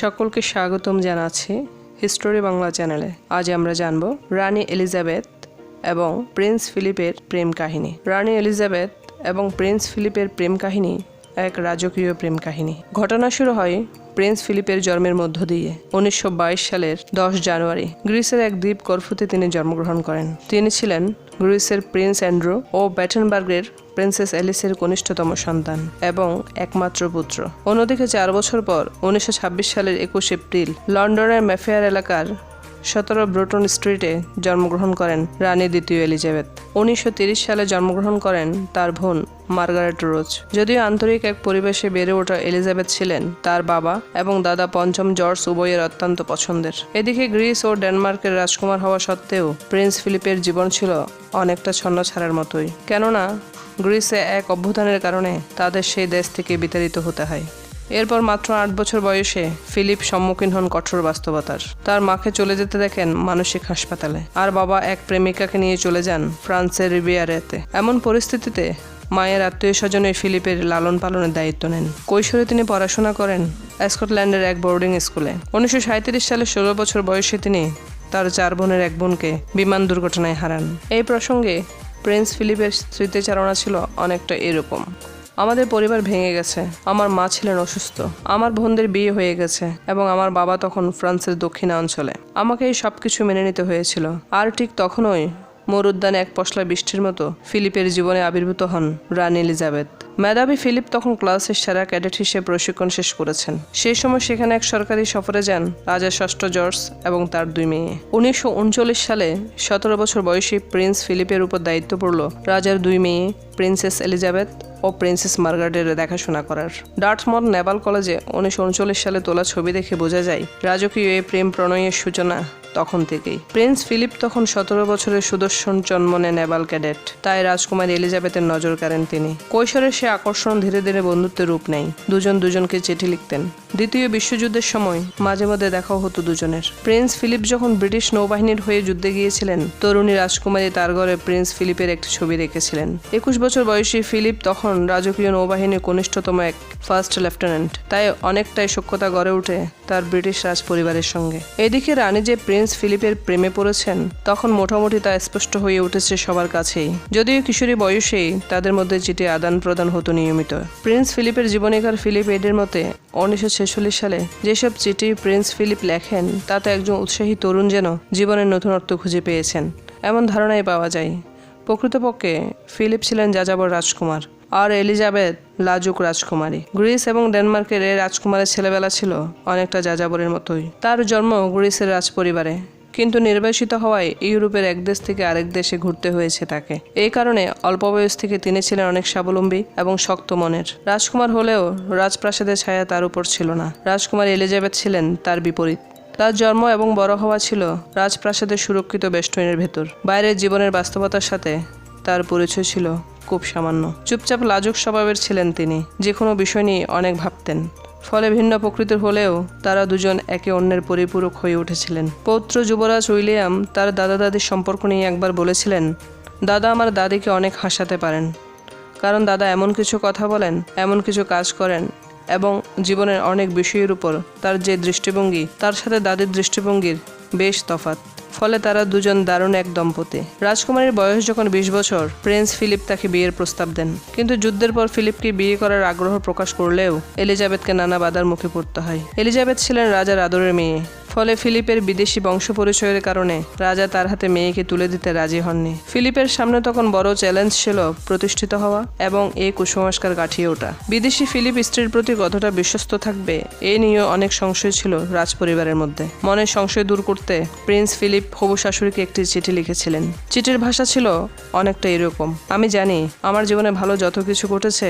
সকলকে স্বাগতম জানাচ্ছি হিস্টোরি বাংলা চ্যানেলে আজ আমরা জানব রানী এলিজাবেথ এবং প্রিন্স ফিলিপের প্রেম কাহিনী। রানী এলিজাবেথ এবং প্রিন্স ফিলিপের প্রেম কাহিনী এক রাজকীয় প্রেম কাহিনী। ঘটনা শুরু হয় প্রিন্স ফিলিপের জন্মের মধ্য দিয়ে উনিশশো বাইশ সালের দশ জানুয়ারি গ্রিসের এক দ্বীপ করফুতে তিনি জন্মগ্রহণ করেন। তিনি ছিলেন গ্রিসের প্রিন্স অ্যান্ড্রু ও ব্যাটেনবার্গের প্রিন্সেস অ্যালিসের কনিষ্ঠতম সন্তান এবং একমাত্র পুত্র। অন্যদিকে চার বছর পর উনিশশো ছাব্বিশ সালের একুশ এপ্রিল লন্ডনের ম্যাফেয়ার এলাকার সতেরো ব্রোটন স্ট্রিটে জন্মগ্রহণ করেন রানী দ্বিতীয় এলিজাবেথ। উনিশশো সালে জন্মগ্রহণ করেন তার বোন মার্গারেট রোজ। যদিও আন্তরিক এক পরিবেশে বেড়ে ওঠা এলিজাবেথ ছিলেন তার বাবা এবং দাদা পঞ্চম জর্জ উভয়ের অত্যন্ত পছন্দের। এদিকে গ্রিস ও ডেনমার্কের রাজকুমার হওয়া সত্ত্বেও প্রিন্স ফিলিপের জীবন ছিল অনেকটা ছন্ন ছাড়ার মতোই। কেননা, গ্রিসে এক অভ্যুত্থানের কারণে তাদের সেই দেশ থেকে বিতাড়িত হতে হয়। এরপর মাত্র আট বছর বয়সে ফিলিপ সম্মুখীন হন কঠোর বাস্তবতার। তার মাকে চলে যেতে দেখেন মানসিক হাসপাতালে। আর বাবা এক প্রেমিকাকে নিয়ে চলে যান ফ্রান্সের রিবিয়ারেতে। এমন পরিস্থিতিতে মায়ের আত্মীয় স্বজনে ফিলিপের লালন পালনের দায়িত্ব নেন। কৈশোরে তিনি পড়াশোনা করেন স্কটল্যান্ডের এক বোর্ডিং স্কুলে। উনিশশো সালে ষোলো বছর বয়সে তিনি তার চার বোনের এক বোনকে বিমান দুর্ঘটনায় হারান। এই প্রসঙ্গে প্রিন্স ফিলিপের স্মৃতিচারণা ছিল অনেকটা এরকম। আমাদের পরিবার ভেঙে গেছে। আমার মা ছিলেন অসুস্থ। আমার বোনদের বিয়ে হয়ে গেছে এবং আমার বাবা তখন ফ্রান্সের দক্ষিণাঞ্চলে। আমাকে এই সব কিছু মেনে নিতে হয়েছিল। আর ঠিক তখনই মরুদ্যানে এক পশলা বৃষ্টির মতো ফিলিপের জীবনে আবির্ভূত হন রানী এলিজাবেথ। মেধাবী ফিলিপ তখন ক্লাসের সেরা ক্যাডেট হিসেবে প্রশিক্ষণ শেষ করেছেন। সেই সময় সেখানে এক সরকারি সফরে যান রাজা ষষ্ঠ জর্জ এবং তার দুই মেয়ে। উনিশশো উনচল্লিশ সালে সতেরো বছর বয়সী প্রিন্স ফিলিপের উপর দায়িত্ব পড়ল রাজার দুই মেয়ে, প্রিন্সেস এলিজাবেথ ও প্রিন্সেস মার্গারেটের দেখাশোনা করার। ডার্টমর নেভাল কলেজে উনিশশো উনচল্লিশ সালে তোলা ছবি দেখে বোঝা যায়, রাজকীয় এই প্রেম প্রণয়ের সূচনা তখন থেকেই। প্রিন্স ফিলিপ তখন সতেরো বছরের সুদর্শন জন্মনে নেভাল ক্যাডেট, তাই রাজকুমারী এলিজাবেথের নজর কাড়েন তিনি। কৈশোরে সে আকর্ষণ ধীরে ধীরে বন্ধুত্বের রূপ নেয়। দুজন দুজনকে চিঠি লিখতেন। দ্বিতীয় বিশ্বযুদ্ধের সময় মাঝে মধ্যে দেখাও হতো দুজনের। প্রিন্স ফিলিপ যখন ব্রিটিশ নৌবাহিনীর হয়ে যুদ্ধে গিয়েছিলেন, তরুণী রাজকুমারী তার ঘরে প্রিন্স ফিলিপের একটি ছবি রেখেছিলেন। একুশ বছর বয়সী ফিলিপ তখন রাজকীয় নৌবাহিনীর কনিষ্ঠতম এক ফার্স্ট লেফটেন্যান্ট। তাই অনেকটাই সক্ষতা গড়ে ওঠে তার ব্রিটিশ রাজ পরিবারের সঙ্গে। এদিকে রানী যে প্রিন্স ফিলিপের প্রেমে পড়েছেন, তখন মোটামুটি তা স্পষ্ট হয়ে উঠেছে সবার কাছেই। যদিও কিশোরী বয়সেই তাদের মধ্যে চিঠি আদান প্রদান হতো নিয়মিত। প্রিন্স ফিলিপের জীবনীকার ফিলিপ এডের মতে, উনিশশো ছেচল্লিশ সালে যেসব চিঠি প্রিন্স ফিলিপ লেখেন, তাতে একজন উৎসাহী তরুণ যেন জীবনের নতুন অর্থ খুঁজে পেয়েছেন। এমন ধারণাই পাওয়া যায়। প্রকৃতপক্ষে, ফিলিপ ছিলেন যাযাবর রাজকুমার, আর এলিজাবেথ লাজুক রাজকুমারী। গ্রিস এবং ডেনমার্কের এই রাজকুমারের ছেলেবেলা ছিল অনেকটা যাযাবরের মতোই। তার জন্ম গ্রিসের রাজপরিবারে। কিন্তু নির্বাসিত হওয়ায় ইউরোপের এক দেশ থেকে আরেক দেশে ঘুরতে হয়েছে তাকে। এই কারণে অল্প বয়স থেকে তিনি ছিলেন অনেক স্বাবলম্বী এবং শক্ত মনের। রাজকুমার হলেও রাজপ্রাসাদের ছায়া তার উপর ছিল না। রাজকুমার এলিজাবেথ ছিলেন তার বিপরীত। তার জন্ম এবং বড় হওয়া ছিল রাজপ্রাসাদের সুরক্ষিত বেষ্টনের ভেতর। বাইরের জীবনের বাস্তবতার সাথে তার পরিচয় ছিল খুব সামান্য। চুপচাপ লাজুক স্বভাবের ছিলেন তিনি, যে কোনো বিষয় নিয়ে অনেক ভাবতেন। ফলে ভিন্ন প্রকৃতির হলেও তারা দুজন একে অন্যের পরিপূরক হয়ে উঠেছিলেন। পৌত্র যুবরাজ উইলিয়াম তার দাদা দাদির সম্পর্ক নিয়ে একবার বলেছিলেন, দাদা আমার দাদিকে অনেক হাসাতে পারেন। কারণ দাদা এমন কিছু কথা বলেন, এমন কিছু কাজ করেন এবং জীবনের অনেক বিষয়ের উপর তার যে দৃষ্টিভঙ্গি, তার সাথে দাদির দৃষ্টিভঙ্গির বেশ তফাৎ। ফলে তারা দুজন দারুণ এক দম্পতি। রাজকুমারীর বয়স যখন বিশ বছর, প্রিন্স ফিলিপ তাকে বিয়ের প্রস্তাব দেন। কিন্তু যুদ্ধের পর ফিলিপকে বিয়ে করার আগ্রহ প্রকাশ করলেও এলিজাবেথকে নানা বাধার মুখে পড়তে হয়। এলিজাবেথ ছিলেন রাজার আদরের মেয়ে। ফলে ফিলিপের বিদেশি বংশ পরিচয়ের কারণে রাজা তার হাতে মেয়েকে তুলে দিতে রাজি হননি। ফিলিপের সামনে তখন বড় চ্যালেঞ্জ ছিল প্রতিষ্ঠিত হওয়া এবং এই কুসংস্কার কাটিয়ে ওঠা। বিদেশি ফিলিপ স্ত্রীর প্রতি কতটা বিশ্বস্ত থাকবে, এ নিয়েও অনেক সংশয় ছিল রাজ পরিবারের মধ্যে। মনের সংশয় দূর করতে প্রিন্স ফিলিপ হবু শাশুড়িকে একটি চিঠি লিখেছিলেন। চিঠির ভাষা ছিল অনেকটা এরকম, আমি জানি, আমার জীবনে ভালো যত কিছু ঘটেছে,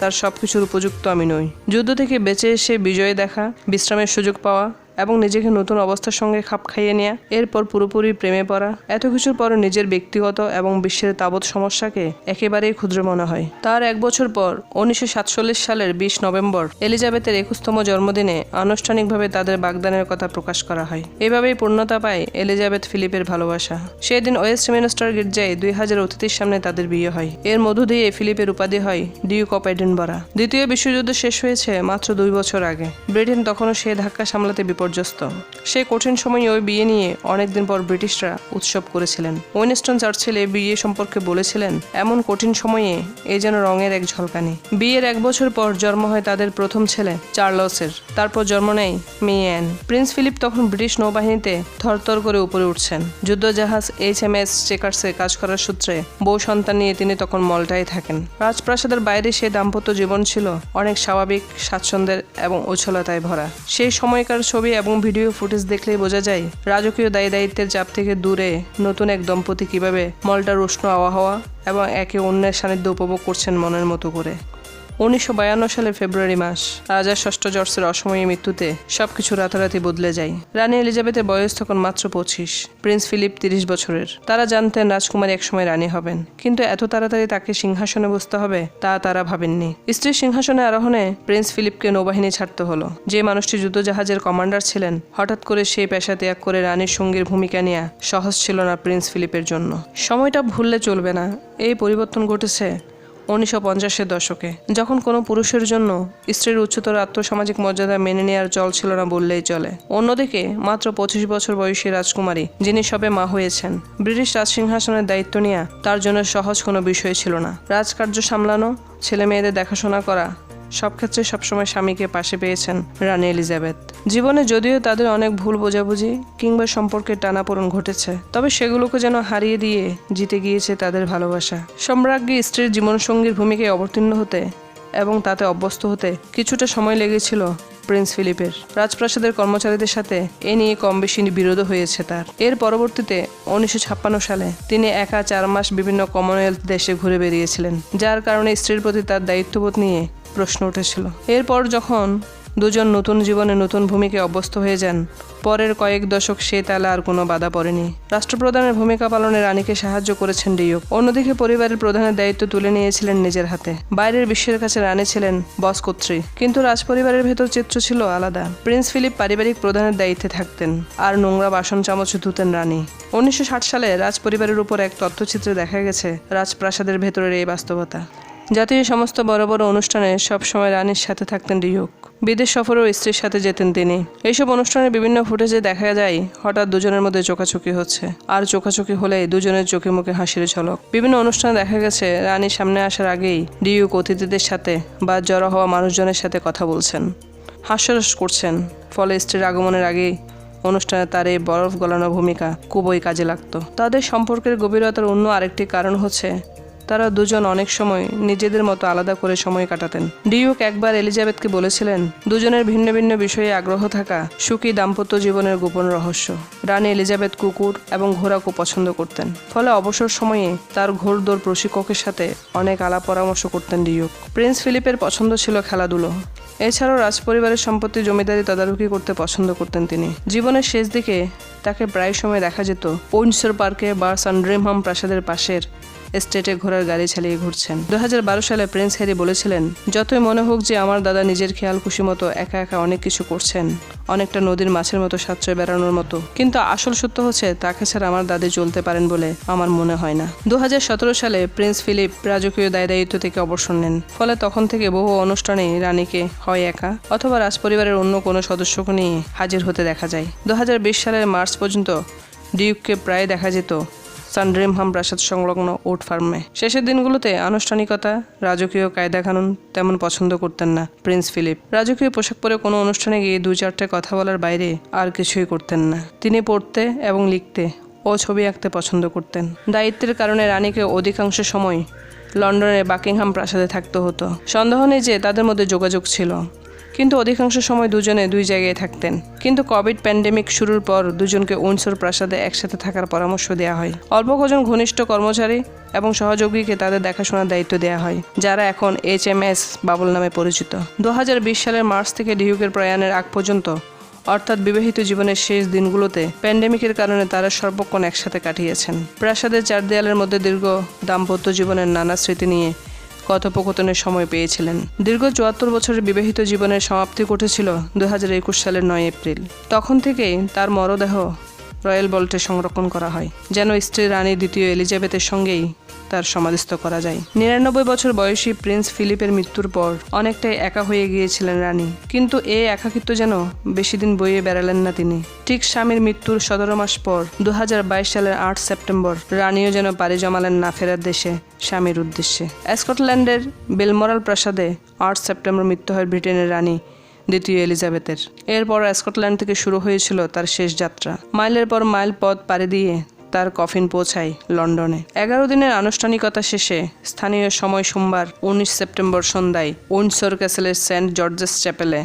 তার সব কিছুর উপযুক্ত আমি নই। যুদ্ধ থেকে বেঁচে এসে বিজয় দেখা, বিশ্রামের সুযোগ পাওয়া এবং নিজেকে নতুন অবস্থার সঙ্গে খাপ খাইয়ে নেয়া, এরপর পুরোপুরি প্রেমে পড়া। এত কিছুর পর নিজের ব্যক্তিগত এবং বিশ্বের তাবৎ সমস্যাকে একেবারেই ক্ষুদ্র মনে হয়। তার এক বছর পর, উনিশশো সাতচল্লিশ সালের বিশ নভেম্বর, এলিজাবেথের একুশতম জন্মদিনে আনুষ্ঠানিকভাবে তাদের বাগদানের কথা প্রকাশ করা হয়। এভাবেই পূর্ণতা পায় এলিজাবেথ ফিলিপের ভালোবাসা। সেদিন ওয়েস্টমিনিস্টার গির্জায় দুই হাজার অতিথির সামনে তাদের বিয়ে হয়। এর মধ্য দিয়ে ফিলিপের উপাধি হয় ডিউক অফ এডিনবরা। দ্বিতীয় বিশ্বযুদ্ধ শেষ হয়েছে মাত্র দুই বছর আগে। ব্রিটেন তখনও সে ধাক্কা সামলাতে বিপর্যস্ত। সেই কঠিন সময়ে ওই বিয়ে নিয়ে অনেকদিন পর ব্রিটিশরা উৎসব করেছিলেন। উইনস্টন চার্চিল এই বিয়ে সম্পর্কে বলেছিলেন, এমন কঠিন সময়ে এ যেন রঙের এক ঝলকানি। বিয়ের এক বছর পর জন্ম হয় তাদের প্রথম ছেলে, চার্লসের। তারপর জন্ম নেয় মেয়ে অ্যান। প্রিন্স ফিলিপ তখন ব্রিটিশ নৌবাহিনীতে থরথর করে উপরে উঠছেন। যুদ্ধজাহাজ এইচ এম এস চেকার্সে কাজ করার সূত্রে বউ সন্তান নিয়ে তিনি তখন মলটায় থাকেন। রাজপ্রাসাদের বাইরে সে দাম্পত্য জীবন ছিল অনেক স্বাভাবিক, স্বাচ্ছন্দ্যের এবং উচ্ছলতায় ভরা। সেই সময়কার ছবি এবং ভিডিও ফুটেজ দেখলেই বোঝা যায়, রাজকীয় দায়ী দায়িত্বের চাপ থেকে দূরে নতুন এক দম্পতি কীভাবে মলটার উষ্ণ আবহাওয়া এবং একে অন্যের সান্নিধ্য উপভোগ করছেন মনের মতো করে। উনিশশো বায়ান্ন সালের ফেব্রুয়ারি মাস। রাজা ষষ্ঠ জর্জের অসময়ে মৃত্যুতে সবকিছু রাতারাতি বদলে যায়। রানী এলিজাবেথের বয়স তখন মাত্র পঁচিশ, প্রিন্স ফিলিপ তিরিশ বছরের। তারা জানতেন রাজকুমারী একসময় রানী হবেন। কিন্তু এত তাড়াতাড়ি তাকে সিংহাসনে বসতে হবে তা তারা ভাবেননি। স্ত্রীর সিংহাসনে আরোহণে প্রিন্স ফিলিপকে নৌবাহিনী ছাড়তে হলো। যে মানুষটি যুদ্ধজাহাজের কমান্ডার ছিলেন, হঠাৎ করে সেই পেশা ত্যাগ করে রানীর সঙ্গীর ভূমিকা নেওয়া সহজ ছিল না প্রিন্স ফিলিপের জন্য। সময়টা ভুললে চলবে না। এই পরিবর্তন ঘটেছে উনিশশো পঞ্চাশের দশকে। যখন কোনো পুরুষের জন্য স্ত্রীর উচ্চতর আত্মসামাজিক মর্যাদা মেনে নেওয়ার চল ছিল না বললেই চলে। অন্যদিকে, মাত্র পঁচিশ বছর বয়সী রাজকুমারী, যিনি সবে মা হয়েছেন, ব্রিটিশ রাজসিংহাসনের দায়িত্ব নেওয়া তার জন্য সহজ কোনো বিষয় ছিল না। রাজকার্য সামলানো ছেলে মেয়েদের দেখাশোনা করা সব ক্ষেত্রে সবসময় স্বামীকে পাশে পেয়েছেন রানী এলিজাবেথ। জীবনে যদিও তাদের অনেক ভুল বোঝাবুঝি কিংবা সম্পর্কের টানাপোড়ন ঘটেছে, তবে সেগুলোকে যেন হারিয়ে দিয়ে জিতে গিয়েছে তাদের ভালোবাসা। সম্রাজ্ঞী স্ত্রীর জীবনসঙ্গীর ভূমিকায় অবতীর্ণ হতে এবং তাতে অভ্যস্ত হতে কিছুটা সময় লেগেছিল প্রিন্স ফিলিপের। রাজপ্রাসাদের কর্মচারীদের সাথে এ নিয়ে কম বেশি বিরোধ হয়েছে তার। এর পরবর্তীতে উনিশশো ছাপ্পান্ন সালে তিনি একা চার মাস বিভিন্ন কমনওয়েলথ দেশে ঘুরে বেরিয়েছিলেন যার কারণে স্ত্রীর প্রতি তার দায়িত্ববোধ নিয়ে প্রশ্ন উঠেছিল। এরপর যখন দুজন নতুন জীবনে নতুন ভূমিকে অভ্যস্ত হয়ে যান, পরের কয়েক দশক সে তালে আর কোনো বাধা পড়েনি। রাষ্ট্রপ্রধানের ভূমিকা পালনে রানীকে সাহায্য করেছেন ডিউক অন্যদিকে পরিবারের প্রধানের দায়িত্ব তুলে নিয়েছিলেন নিজের হাতে। বাইরের বিশ্বের কাছে রানী ছিলেন বস কর্ত্রী। কিন্তু রাজপরিবারের ভেতর চিত্র ছিল আলাদা। প্রিন্স ফিলিপ পারিবারিক প্রধানের দায়িত্বে থাকতেন আর নোংরা বাসন চামচ ধুতেন রানী। উনিশশো ষাট সালে রাজপরিবারের উপর এক তথ্যচিত্রে দেখা গেছে রাজপ্রাসাদের ভেতরের এই বাস্তবতা। জাতীয় সমস্ত বড় বড় অনুষ্ঠানে সবসময় রানীর সাথে থাকতেন ডিউক বিদেশ সফরেও স্ত্রীর সাথে যেতেন তিনি। এইসব অনুষ্ঠানে বিভিন্ন ফুটেজে দেখা যায়, হঠাৎ দুজনের মধ্যে চোখাচোখি হচ্ছে। আর চোখাচোখি হলে দুজনের চোখে মুখে হাসির ঝলক। বিভিন্ন অনুষ্ঠানে দেখা গেছে, রানী সামনে আসার আগেই ডিউক অতিথিদের সাথে বা জড়ো হওয়া মানুষজনের সাথে কথা বলছেন। হাস্যরস করছেন, ফলে স্ত্রীর আগমনের আগেই অনুষ্ঠানে তার এই বরফ গলানো ভূমিকা খুবই কাজে লাগতো। তাদের সম্পর্কের গভীরতার অন্য আরেকটি কারণ হচ্ছে তারা দুজন অনেক সময় নিজেদের মতো আলাদা করে সময় কাটাতেন। ডিউক একবার এলিজাবেথকে বলেছিলেন, দুজনের ভিন্ন ভিন্ন বিষয়ে আগ্রহ থাকা সুখী দাম্পত্য জীবনের গোপন রহস্য। রানী এলিজাবেথ কুকুর এবং ঘোড়া খুব পছন্দ করতেন। ফলে অবসর সময়ে তার ঘোড়দৌড় প্রশিক্ষকের সাথে অনেক আলাপ পরামর্শ করতেন ডিউক। প্রিন্স ফিলিপের পছন্দ ছিল খেলাধুলো। এছাড়াও রাজপরিবারের সম্পত্তি জমিদারি তদারকি করতে পছন্দ করতেন তিনি। জীবনের শেষ দিকে তাকে প্রায় সময় দেখা যেত, উইন্ডসর পার্কে বা সানড্রিমহাম প্রাসাদের পাশের স্টেটে ঘোড়ার গাড়ি চালিয়ে ঘুরছেন। দু হাজার বারো সালে প্রিন্স হ্যারি বলেছিলেন, যতই মনে হোক যে আমার দাদা নিজের খেয়াল খুশি মতো একা একা অনেক কিছু করছেন, অনেকটা নদীর মাছের মতো সাশ্রয় বেড়ানোর মতো। কিন্তু আসল সত্য হচ্ছে, তাকে ছাড়া আমার দাদি চলতে পারেন বলে আমার মনে হয় না। দু হাজার সতেরো সালে প্রিন্স ফিলিপ রাজকীয় দায় দায়িত্ব থেকে অবসর নেন। ফলে তখন থেকে বহু অনুষ্ঠানে রানীকে হয় একা অথবা রাজপরিবারের অন্য কোনো সদস্যকে নিয়ে হাজির হতে দেখা যায়। দু হাজার বিশ সালের মার্চ পর্যন্ত ডিউককে প্রায় দেখা যেত সানড্রিমহাম প্রাসাদ সংলগ্ন ওট ফার্মে। শেষের দিনগুলোতে আনুষ্ঠানিকতা, রাজকীয় কায়দা কানুন তেমন পছন্দ করতেন না প্রিন্স ফিলিপ। রাজকীয় পোশাক পরে কোনো অনুষ্ঠানে গিয়ে দু চারটে কথা বলার বাইরে আর কিছুই করতেন না। তিনি পড়তে এবং লিখতে ও ছবি আঁকতে পছন্দ করতেন। দায়িত্বের কারণে রানীকে অধিকাংশ সময় লন্ডনের বাকিংহাম প্রাসাদে থাকতে হতো। সন্দেহ নেই যে তাদের মধ্যে যোগাযোগ ছিল। কিন্তু অধিকাংশ সময় দুজনে দুই জায়গায় থাকতেন। কিন্তু কোভিড প্যান্ডেমিক শুরুর পর দুজনকে উইন্সর প্রাসাদে একসাথে থাকার পরামর্শ দেওয়া হয়। অল্প কজন ঘনিষ্ঠ কর্মচারী এবং সহযোগীকে তাদের দেখাশোনার দায়িত্ব দেওয়া হয়, যারা এখন এইচ এম এস বাবুল নামে পরিচিত। দু বিশ সালের মার্চ থেকে ডিউকের প্রয়াণের আগ পর্যন্ত, অর্থাৎ বিবাহিত জীবনের শেষ দিনগুলোতে, প্যান্ডেমিকের কারণে তারা সর্বক্ষণ একসাথে কাটিয়েছেন। প্রাসাদের চার দেয়ালের মধ্যে দীর্ঘ দাম্পত্য জীবনের নানা স্মৃতি নিয়ে কথোপকথনের সময় পেয়েছিলেন। দীর্ঘ চুয়াত্তর বছরের বিবাহিত জীবনের সমাপ্তি ঘটেছিল দু হাজার একুশ সালের নয় এপ্রিল। তখন থেকেই তার মরদেহ রয়্যাল বল্টে সংরক্ষণ করা হয়, যেন স্ত্রী রানী দ্বিতীয় এলিজাবেথের সঙ্গেই তার সমাধিস্থ করা যায়। নিরানব্বই বছর বয়সী প্রিন্স ফিলিপের মৃত্যুর পর অনেকটাই একা হয়ে গিয়েছিলেন রানী, কিন্তু এ একাকিত্ব যেন বেশি দিন বইয়ে বেড়ালেন না তিনি। ঠিক স্বামীর মৃত্যুর সতেরো মাস পর দু হাজার বাইশ সালের আট সেপ্টেম্বর রানীও যেন পাড়ি জমালেন না ফেরার দেশে স্বামীর উদ্দেশ্যে। স্কটল্যান্ডের বেলমরাল প্রাসাদে আট সেপ্টেম্বর মৃত্যু হয় ব্রিটেনের রানী দ্বিতীয় এলিজাবেথের। এরপর স্কটল্যান্ড থেকে শুরু হয়েছিল তার শেষ যাত্রা। মাইলের পর মাইল পথ পাড়ি দিয়ে তার কফিন পৌঁছায় লন্ডনে। এগারো দিনের আনুষ্ঠানিকতা শেষে স্থানীয় সময় সোমবার উনিশ সেপ্টেম্বর সন্ধ্যায় উইন্ডসর ক্যাসেলের সেন্ট জর্জেস চ্যাপেলে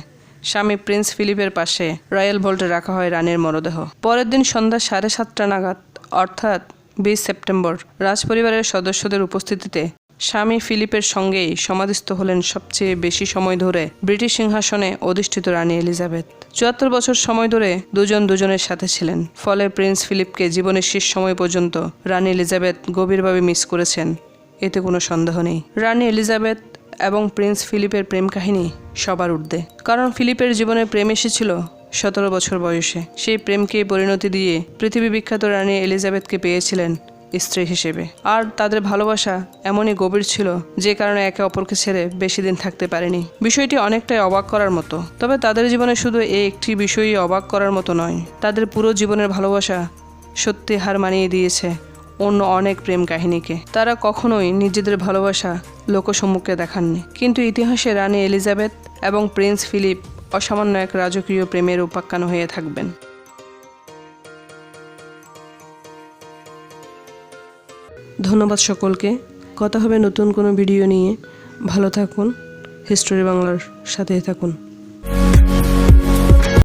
স্বামী প্রিন্স ফিলিপের পাশে রয়্যাল ভোল্টে রাখা হয় রানীর মরদেহ। পরের দিন সন্ধ্যা সাড়ে সাতটা নাগাদ, অর্থাৎ বিশ সেপ্টেম্বর, রাজপরিবারের সদস্যদের উপস্থিতিতে স্বামী ফিলিপের সঙ্গেই সমাধিস্থ হলেন সবচেয়ে বেশি সময় ধরে ব্রিটিশ সিংহাসনে অধিষ্ঠিত রানী এলিজাবেথ। চুয়াত্তর বছর সময় ধরে দুজন দুজনের সাথে ছিলেন, ফলে প্রিন্স ফিলিপকে জীবনের শেষ সময় পর্যন্ত রানী এলিজাবেথ গভীরভাবে মিস করেছেন। এতে কোনো সন্দেহ নেই। রানী এলিজাবেথ এবং প্রিন্স ফিলিপের প্রেম কাহিনী সবার ঊর্ধ্বে। কারণ ফিলিপের জীবনে প্রেম এসেছিল সতেরো বছর বয়সে। সেই প্রেমকে পরিণতি দিয়ে পৃথিবী বিখ্যাত রানী এলিজাবেথকে পেয়েছিলেন স্ত্রী হিসেবে। আর তাদের ভালোবাসা এমনই গভীর ছিল যে কারণে একে অপরকে ছেড়ে বেশি দিন থাকতে পারেনি। বিষয়টি অনেকটাই অবাক করার মতো। তবে তাদের জীবনে শুধু এই একটি বিষয়ই অবাক করার মতো নয়, তাদের পুরো জীবনের ভালোবাসা সত্যি হার মানিয়ে দিয়েছে অন্য অনেক প্রেম কাহিনীকে। তারা কখনোই নিজেদের ভালোবাসা লোকসম্মুখে দেখাননি। কিন্তু ইতিহাসে রানী এলিজাবেথ এবং প্রিন্স ফিলিপ অসামান্য এক রাজকীয় প্রেমের উপাখ্যান হয়ে থাকবেন। ধন্যবাদ সকলকে। কথা হবে নতুন কোনো ভিডিও নিয়ে। ভালো থাকুন। হিস্টোরি বাংলার সাথে থাকুন।